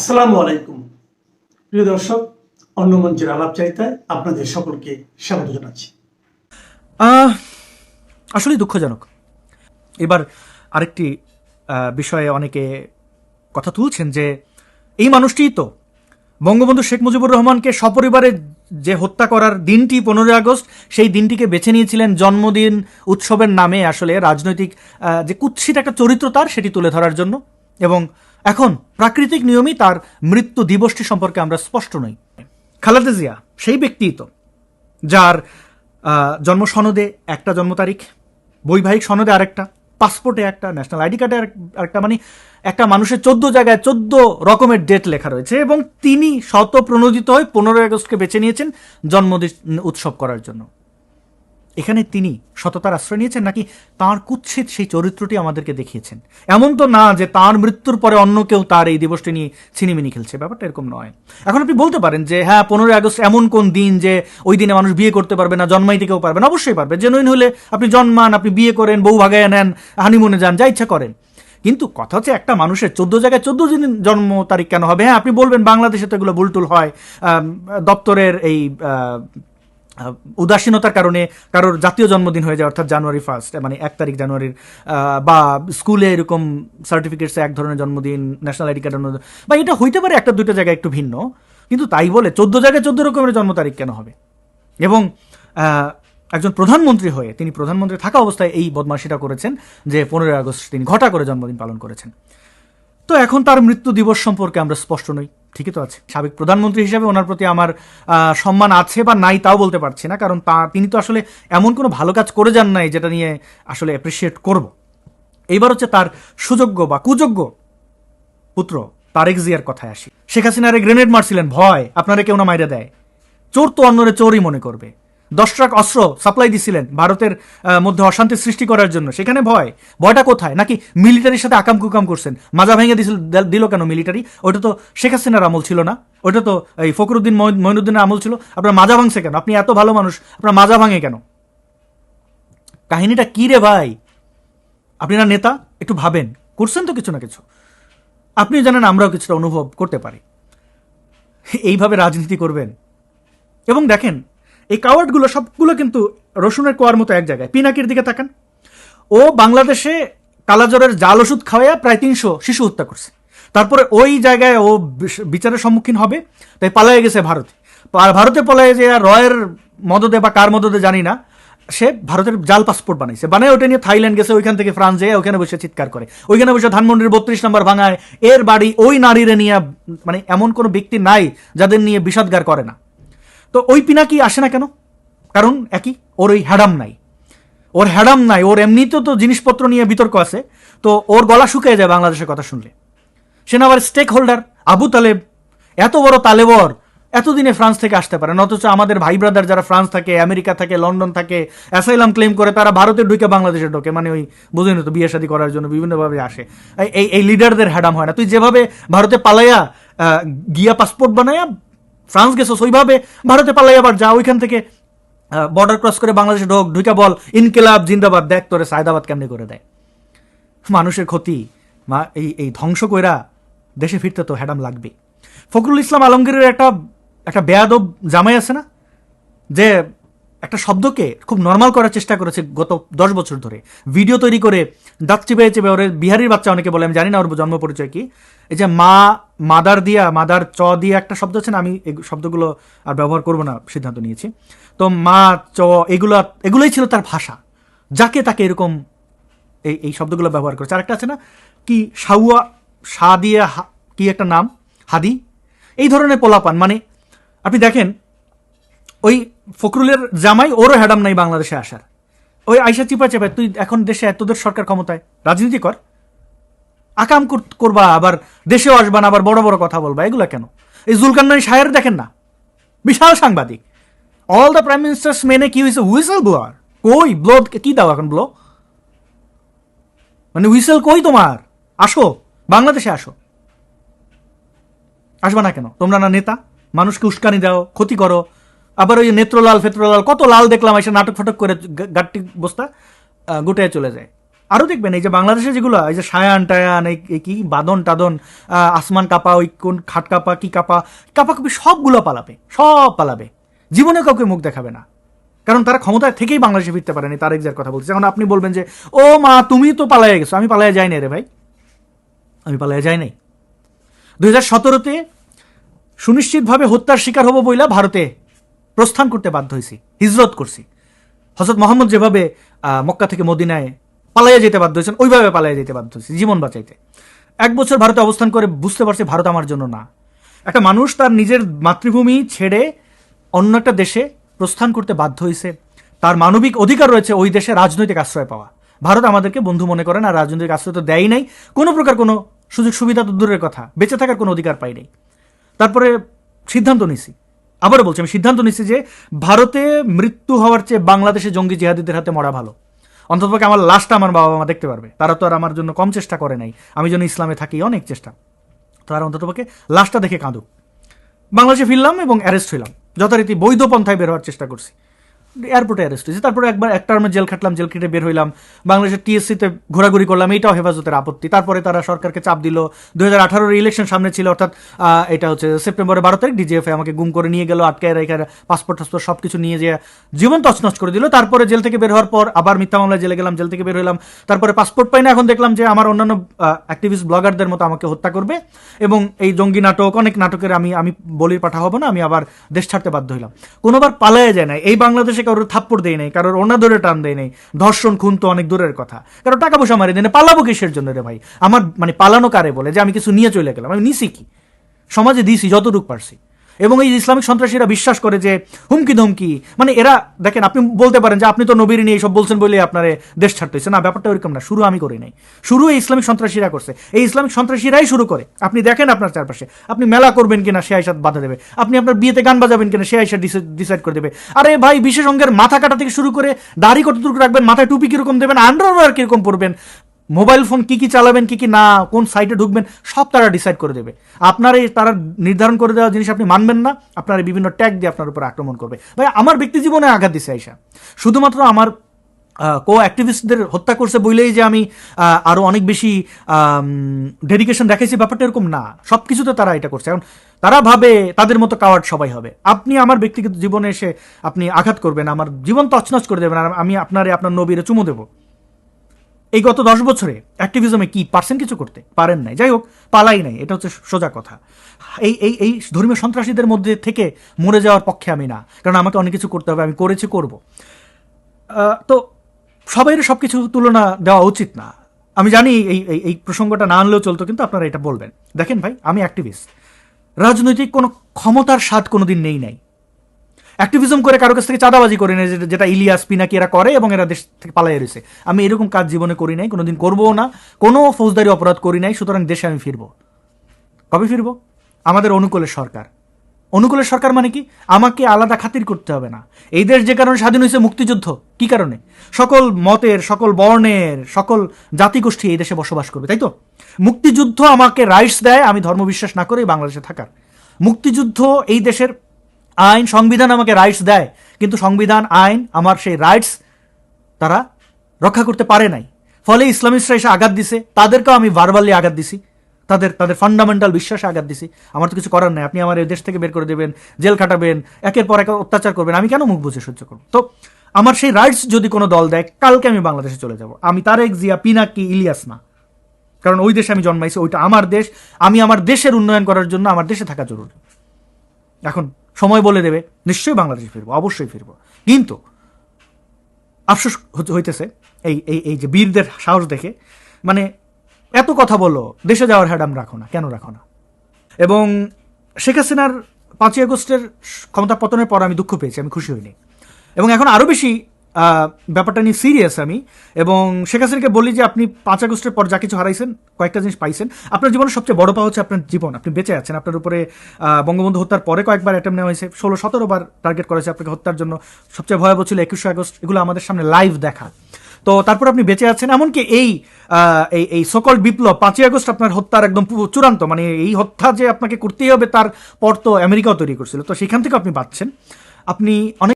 আসসালামু আলাইকুম। প্রিয় দর্শক অন্য মঞ্চের আলাপ চাইতায় আপনাদের সকলকে স্বাগত জানাচ্ছি। আহ, আসলেই দুঃখজনক। এবার আরেকটি বিষয়ে অনেকে কথা তুলছেন যে এই মানুষটিই তো বঙ্গবন্ধু শেখ মুজিবুর রহমানকে সপরিবারে যে হত্যা করার দিনটি পনেরোই আগস্ট সেই দিনটিকে বেছে নিয়েছিলেন জন্মদিন উৎসবের নামে আসলে রাজনৈতিক যে কুৎসিত একটা চরিত্র তার সেটি তুলে ধরার জন্য। এবং এখন, প্রাকৃতিক নিয়মই তার মৃত্যু দিবসটি সম্পর্কে আমরা স্পষ্ট নই। খালেদা জিয়া, সেই ব্যক্তিই তো, যার জন্ম সনদে একটা জন্ম তারিখ, বৈবাহিক সনদে আরেকটা, পাসপোর্টে একটা, ন্যাশনাল আইডি কার্ডে আরেকটা মানে একটা মানুষের চোদ্দ জায়গায় চোদ্দ রকমের ডেট লেখা রয়েছে এবং তিনি শত প্রণোদিত হয়ে পনেরোই আগস্টকে বেছে নিয়েছেন জন্মদিন উৎসব করার জন্য। এখানে তিনি সততার আশ্রয় নিয়েছেন নাকি তার কুৎসিত সেই চরিত্রটি আমাদেরকে দেখিয়েছেন? এমন তো না যে তার মৃত্যুর পরে অন্য কেউ তার এই দিবসটি নিয়ে ছিনিমিনি খেলছে। ব্যাপারটা এরকম নয়। এখন আপনি বলতে পারেন যে হ্যাঁ পনেরোই আগস্ট এমন কোন দিন যে ওই দিনে মানুষ বিয়ে করতে পারবে না, জন্মাইতে কেউ পারবে না? অবশ্যই পারবে। জেনুইন হলে আপনি জন্মান, আপনি বিয়ে করেন, বউ ভাগায় নেন, হানিমুনে যান, যা ইচ্ছা করেন। কিন্তু কথা হচ্ছে একটা মানুষের চোদ্দ জায়গায় চোদ্দ দিন জন্ম তারিখ কেন হবে? হ্যাঁ আপনি বলবেন বাংলাদেশে তো এগুলো বুলটুল হয়। দপ্তরের এই উদাসীনতার কারণে কারোর জাতীয় জন্মদিন হয়ে যায়, অর্থাৎ জানুয়ারি ফার্স্ট মানে এক তারিখ জানুয়ারির বা স্কুলে এরকম সার্টিফিকেটসে এক ধরনের জন্মদিন ন্যাশনাল আইডি কার্ড বা এটা হইতে পারে একটা দুইটা জায়গায় একটু ভিন্ন, কিন্তু তাই বলে চোদ্দ জায়গায় চোদ্দ রকমের জন্ম তারিখ কেন হবে? এবং একজন প্রধানমন্ত্রী হয়ে, তিনি প্রধানমন্ত্রী থাকা অবস্থায় এই বদমাশিটা করেছেন যে পনেরোই আগস্ট তিনি ঘটা করে জন্মদিন পালন করেছেন। তো এখন তার মৃত্যু দিবস সম্পর্কে আমরা স্পষ্ট নই, ঠিকই তো আছে। সাবেক প্রধানমন্ত্রী হিসেবে ওনার প্রতি আমার সম্মান আছে বা নাই তাও বলতে পারছি না, কারণ তা, তিনি তো আসলে এমন কোনো ভালো কাজ করে যান নাই যেটা নিয়ে আসলে অ্যাপ্রিসিয়েট করব। এইবার হচ্ছে তার সুযোগ্য বা কুযোগ্য পুত্র তারেক জিয়ার কথায় আসি। শেখ হাসিনারে গ্রেনেড মারছিলেন, ভয়, আপনারা কেউ না মাইরে দেয়। চোর তো অন্যরে চোরই মনে করবে। দশ ট্রাক অস্ত্র সাপ্লাই দিছিলেন ভারতের মধ্যে অশান্তি সৃষ্টি করার জন্য। সেখানে ভয়? ভয়টা কোথায়? নাকি মিলিটারির সাথে আকাম কুকাম করছেন? মাজা ভেঙে দিছিল, দিল কেন মিলিটারি ওটা তো শেখ হাসিনার আমল ছিল না। ওটা তো এই ফখরুদ্দিন মঈন- মঈনুদ্দিনের আমল ছিল। আপনার মাজা ভাঙছে কেন? আপনি এত ভালো মানুষ, আপনার মাজা ভাঙে কেন? কাহিনীটা কি রে ভাই? আপনারা নেতা? একটু ভাবেন। করছেন তো কিছু না কিছু। আপনি জানেন আমরাও কিছুটা অনুভব করতে পারি। এইভাবে রাজনীতি করবেন। এবং দেখেন এই কাওয়ার্ডগুলো সবগুলো কিন্তু রসুনের কোয়ার মতো এক জায়গায়। পিনাকির দিকে তাকান। ও বাংলাদেশে কালাজ্বরের জাল ওষুধ খাওয়াইয়া প্রায় তিনশো শিশু হত্যা করছে। তারপরে ওই জায়গায় ও বিচারের সম্মুখীন হবে, তাই পালায়ে গেছে ভারতে। ভারতে পলায় যে রয়ের মদদে বা কার মদদে জানি না, সে ভারতের জাল পাসপোর্ট বানাইছে। বানায় ওটা নিয়ে থাইল্যান্ড গেছে, ওইখান থেকে ফ্রান্স যেয়ে ওখানে বসে চিৎকার করে। ওইখানে বসে ধানমন্ডির বত্রিশ নম্বর ভাঙায় এর বাড়ি ওই নারীরে নিয়ে মানে এমন কোনো ব্যক্তি নাই যাদের নিয়ে বিষাদগার করে না। তো ওই পিনাকি আসে না কেন? কারণ একই, ওর ওই হ্যাডাম নাই। ওর হ্যাডাম নাই, ওর এমনিতে তো জিনিসপত্র নিয়ে বিতর্ক আছে, তো ওর গলা শুকিয়ে যায় বাংলাদেশের কথা শুনলে। সে না আবার স্টেক হোল্ডার আবু তালেব, এত বড় তালেবর, এতদিনে ফ্রান্স থেকে আসতে পারে অথচ আমাদের ভাই ব্রাদার যারা ফ্রান্স থাকে, আমেরিকা থাকে, লন্ডন থাকে অ্যাসাইলাম ক্লেম করে তারা ভারতে ঢুকে বাংলাদেশে ঢোকে মানে ওই বুঝেন তো, বিয়ে শাদী করার জন্য বিভিন্নভাবে আসে। এই- এই লিডারদের হ্যাডাম হয় না। তুই যেভাবে ভারতে পালাইয়া গিয়া পাসপোর্ট বানাইয়া ফ্রান্স গেছো ওইভাবে ভারতে পালাই আবার যা ওইখান থেকে বর্ডার ক্রস করে বাংলাদেশে ঢোক ঢুকা বল, ইনকেলাব, জিন্দাবাদ, দেখ তোরে সায়দাবাদ কেমনি করে দেয়। মানুষের ক্ষতি, মা, এই এই ধ্বংস কইরা দেশে ফিরতে তো হ্যাডাম লাগবে। ফখরুল ইসলাম আলমগীরের একটা একটা বেয়াদব জামাই আছে না, যে একটা শব্দকে খুব নর্মাল করার চেষ্টা করেছে গত দশ বছর ধরে। ভিডিও তৈরি করে দাঁত চিপে চিপে ওরে বিহারির বাচ্চা অনেকে বলে, আমি জানি না ওর জন্ম পরিচয় কি। এই যে মা মাদার দিয়া, মাদার চ দিয়ে একটা শব্দ আছে না, আমি শব্দগুলো আর ব্যবহার করব না, সিদ্ধান্ত নিয়েছি। তো মা, চ, এগুলো, এগুলোই ছিল তার ভাষা, যাকে তাকে এরকম এই এই শব্দগুলো ব্যবহার করেছে। আরেকটা আছে না, কি সাউয়া সা দিয়ে কি একটা নাম, হাদি, এই ধরনের পোলাপান মানে আপনি দেখেন, ওই ফখরুলের জামাই ওরও হ্যাডাম নাই বাংলাদেশে আসার। ওই আইসা চিপা চেপা তুই এখন দেশে এতদের সরকার ক্ষমতায়, রাজনীতি কর। আকাম করবা, আবার দেশেও আসবা না, আবার বড় বড় কথা বলবা, এগুলো কেন? এই জুলকান্নাই সাহের দেখেন না? বিশাল সাংবাদিক। অল দ্য প্রাইম মিনিস্টার্স মেনে কি হয়েছে? হুইসেল ব্লোয়ার কই? ব্লো কি দাও এখন ব্লো মানে হুইসেল কই তোমার? আসো, বাংলাদেশে আসো। আসবা না কেন? তোমরা না নেতা? মানুষকে উস্কানি দাও, ক্ষতি করো। আবার ওই নেত্রলাল, ফেত্রলাল, কত লাল দেখলাম, এসে নাটক ফাটক করে গা- গাট্টি বস্তা গুটায় চলে যায়। আরও দেখবেন, এই যে বাংলাদেশে যেগুলো, এই যে সায়ান টায়ান, এই কি বাদন টাদন আসমান কাপা, ওই কোন খাট কাপা, কি কাপা কাপা কাপি সবগুলো পালাবে, সব পালাবে। জীবনে কাউকে মুখ দেখাবে না। কারণ তারা ক্ষমতায় থেকেই বাংলাদেশে ফিরতে পারেনি, তার এক্সার কথা বলছে। এখন আপনি বলবেন যে, ও মা, তুমি তো পালাইয়া গেছো, আমি পালাইয়া যাই না রে ভাই। আমি পালাইয়া যাই নাই। দুই হাজার সতেরোতে সুনিশ্চিতভাবে হত্যার শিকার হব বইলা ভারতে প্রস্থান করতে বাধ্য হয়েছি হিজরত করছি। হজরত মোহাম্মদ যেভাবে মক্কা থেকে মদিনায় পালাইয়া যেতে বাধ্য হয়েছেন। ওইভাবে পালাইয়া যেতে বাধ্য হয়েছে, জীবন বাঁচাইতে। এক বছর ভারতে অবস্থান করে বুঝতে পারছি ভারত আমার জন্য না। একটা মানুষ তার নিজের মাতৃভূমি ছেড়ে অন্য একটা দেশে প্রস্থান করতে বাধ্য হয়েছে। তার মানবিক অধিকার রয়েছে ওই দেশে রাজনৈতিক আশ্রয় পাওয়া। ভারত আমাদেরকে বন্ধু মনে করে না, রাজনৈতিক আশ্রয় তো দেয়ই নাই। কোনো প্রকার কোনো সুযোগ সুবিধা তো দূরের কথা, বেঁচে থাকার কোনো অধিকার পাই নাই। তারপরে সিদ্ধান্ত নিছি আবারও বলছি, আমি সিদ্ধান্ত নিছি যে ভারতে মৃত্যু হওয়ার চেয়ে বাংলাদেশে জঙ্গি জিহাদিদের হাতে মরা ভালো। অন্ততপক্ষে আমার লাশটা আমার বাবা মা দেখতে পারবে। তারা তো আর আমার জন্য কম চেষ্টা করে নাই। আমি যেন ইসলামে থাকি, অনেক চেষ্টা। তারা অন্ততপক্ষে লাশটা দেখে কাঁদুক। বাংলাদেশে ফিরলাম এবং অ্যারেস্ট হইলাম। যথারীতি বৈধ পন্থায় বের হওয়ার চেষ্টা করছি। এয়ারপোর্টে অ্যারেস্ট হয়েছি। তারপরে একবার এক টার্মে জেল খাটলাম, জেল কেটে বের হইলাম। বাংলাদেশের টিএসসিতে ঘোরাঘুরি করলাম, এইটাও হেফাজতের আপত্তি। তারপরে তারা সরকারকে চাপ দিল। দুই হাজার আঠারোর ইলেকশন সামনে ছিল, অর্থাৎ এটা হচ্ছে সেপ্টেম্বরের বারো তারিখ ডিজিএফএ আমাকে গুম করে নিয়ে গেল, আটকায় রেখে পাসপোর্ট টাসপোর্ট সব কিছু নিয়ে যেয়ে জীবন তছনছ করে দিল। তারপরে জেল থেকে বের হওয়ার পর আবার মিথ্যা মামলায় জেলে গেলাম, জেল থেকে বের হইলাম। তারপরে পাসপোর্ট পাই না, এখন দেখলাম যে আমার অন্যান্য অ্যাক্টিভিস্ট ব্লগারদের মতো আমাকে হত্যা করবে। এবং এই জঙ্গি নাটক, অনেক নাটকের আমি আমি বলির পাঠা হব না, আমি আবার দেশ ছাড়তে বাধ্য হইলাম। কোনোবার পালায় যায় না এই বাংলাদেশে কারোর থাপ্পড় দেয় নাই, কারোর ওনা ধরে টান দেয় নাই। ধর্ষণ, খুন তো অনেক দূরের কথা। কারও টাকা পয়সা মারি দেয় পালাবো কিসের জন্য রে ভাই? আমার মানে পালানো কারে বলে যে আমি কিছু নিয়ে চলে গেলাম, আমি নিছি কি? সমাজে দিছি, যতটুক পারছি। এবং এই ইসলামিক সন্ত্রাসীরা বিশ্বাস করে যে হুমকি ধমকি মানে এরা, দেখেন, আপনি বলতে পারেন যে আপনি তো নবীর নিয়ে এইসব বলছেন বলে আপনার দেশ ছাড়তে হয়েছে না, ব্যাপারটা ওইরকম না, শুরু আমি করি নাই। শুরু এই ইসলামিক সন্ত্রাসীরা করছে। এই ইসলামিক সন্ত্রাসীরাই শুরু করে। আপনি দেখেন আপনার চারপাশে, আপনি মেলা করবেন কিনা, সে আইসাত বাধা দেবে। আপনি আপনার বিয়েতে গান বাজাবেন কিনা, সে আইসা ডিসাইড করে দেবে। আরে ভাই, বিশেষ অঙ্গের মাথা কাটা থেকে শুরু করে দাড়ি কতটুকু রাখবেন, মাথায় টুপি কীরকম দেবেন, আন্ডারওয়্যার কীরকম পরবেন মোবাইল ফোন কি কি চালাবেন, কি কি না, কোন সাইটে ঢুকবেন, সব তারা ডিসাইড করে দেবে। আপনার এই তারা নির্ধারণ করে দেওয়া জিনিস আপনি মানবেন না, আপনার বিভিন্ন ট্যাগ দিয়ে আপনার উপর আক্রমণ করবে। ভাই, আমার ব্যক্তি জীবনে আঘাত দিছে আইসা শুধুমাত্র আমার কো অ্যাক্টিভিস্টদের হত্যা করছে বলেই যে আমি আরও অনেক বেশি ডেডিকেশন দেখাইছি, ব্যাপারটা এরকম না। সব কিছুতে তারা এটা করছে। এখন তারা ভাবে তাদের মতো কাওয়ার্ড সবাই হবে। আপনি আমার ব্যক্তিগত জীবনে এসে আপনি আঘাত করবেন, আমার জীবন তছনছ করে দেবেন, আর আমি আপনারে, আপনার নবীরে চুমু দেবো। এই গত দশ বছরে অ্যাক্টিভিজমে কি পারছেন কিছু করতে? পারেন নাই। যাই হোক, পালাই নাই। এটা হচ্ছে সোজা কথা। এই এই এই ধর্মীয় সন্ত্রাসীদের মধ্যে থেকে মরে যাওয়ার পক্ষে আমি না। কারণ আমাকে অনেক কিছু করতে হবে, আমি করেছি, করব। তো সবাইয়ের সব কিছু তুলনা দেওয়া উচিত না। আমি জানি এই এই প্রসঙ্গটা না আনলেও চলতো, কিন্তু আপনারা এটা বলবেন। দেখেন ভাই, আমি অ্যাক্টিভিস্ট রাজনৈতিক কোনো ক্ষমতার স্বাদ কোনো দিন নেই নাই। অ্যাক্টিভিজম করে কারও কাছ থেকে চাঁদাবাজি করি না যেটা- যেটা ইলিয়াস পিনাকি এরা করে এবং এরা দেশ থেকে পালাই রয়েছে। আমি এরকম কাজ জীবনে করি নাই, কোনোদিন করবও না, কোনো ফৌজদারি অপরাধ করি নাই, সুতরাং দেশে আমি ফিরবো। কবে ফিরবো? আমাদের অনুকূলের সরকার। অনুকূলের সরকার মানে কি? আমাকে আলাদা খাতির করতে হবে না। এই দেশ যে কারণে স্বাধীন হয়েছে মুক্তিযুদ্ধ, কি কারণে? সকল মতের, সকল বর্ণের, সকল জাতিগোষ্ঠী এই দেশে বসবাস করবে, তাই তো? মুক্তিযুদ্ধ আমাকে রাইটস দেয়, আমি ধর্মবিশ্বাস না করে বাংলাদেশে থাকার। মুক্তিযুদ্ধ এই দেশের আইন, সংবিধান আমাকে রাইটস দেয়, কিন্তু সংবিধান, আইন আমার সেই রাইটস তারা রক্ষা করতে পারে নাই। ফলে ইসলামিস্টরা এসে আঘাত দিছে, তাদেরকেও আমি ভার্বালি আঘাত দিছি, তাদের তাদের ফান্ডামেন্টাল বিশ্বাসে আঘাত দিছি। আমার তো কিছু করার নাই, আপনি আমার এই দেশ থেকে বের করে দেবেন, জেল খাটাবেন, একের পর এক অত্যাচার করবেন, আমি কেন মুখ বুঝে সহ্য করব? তো আমার সেই রাইটস যদি কোনো দল দেয়, কালকে আমি বাংলাদেশে চলে যাব। আমি তারেক জিয়া, পিনাকি ইলিয়াস না। কারণ ওই দেশে আমি জন্মাইছি, ওইটা আমার দেশ, আমি আমার দেশের উন্নয়ন করার জন্য আমার দেশে থাকা জরুরি। এখন সময় বলে দেবে, নিশ্চয়ই বাংলাদেশে ফিরবো, অবশ্যই ফিরবো। কিন্তু, আফসোস হইতেছে, এই এই এই যে বীরদের সাহস দেখে মানে এত কথা বলো, দেশে যাওয়ার হ্যাডাম রাখো না, কেন রাখো না? এবং শেখ হাসিনার পাঁচই আগস্টের ক্ষমতা পতনের পর আমি দুঃখ পেয়েছি, আমি খুশি হইনি। এবং এখন আরও বেশি ব্যাপারটা নিয়ে সিরিয়াস আমি। এবং শেখ হাসিনাকে বলি যে, আপনি পাঁচ আগস্টের পর যা কিছু হারাইছেন, কয়েকটা জিনিস পাইছেন। আপনার জীবনের সবচেয়ে বড় পাওয়া হচ্ছে আপনার জীবন। আপনি বেঁচে আছেন। আপনার উপরে বঙ্গবন্ধু হত্যার পরে কয়েকবার অ্যাটেম্প নেওয়া হয়েছে। ষোলো সতেরো বার টার্গেট করেছে আপনাকে হত্যার জন্য। সবচেয়ে ভয়াবহ ছিল একুশে আগস্ট। এগুলো আমাদের সামনে লাইভ দেখা। তো তারপর আপনি বেঁচে আছেন। এমনকি এই এই এই সকল বিপ্লব পাঁচই আগস্ট আপনার হত্যার একদম পু- চূড়ান্ত। মানে এই হত্যা যে আপনাকে করতেই হবে, তার পর তো আমেরিকাও তৈরি করছিল। তো সেখান থেকে আপনি বাঁচছেন। আপনি অনেক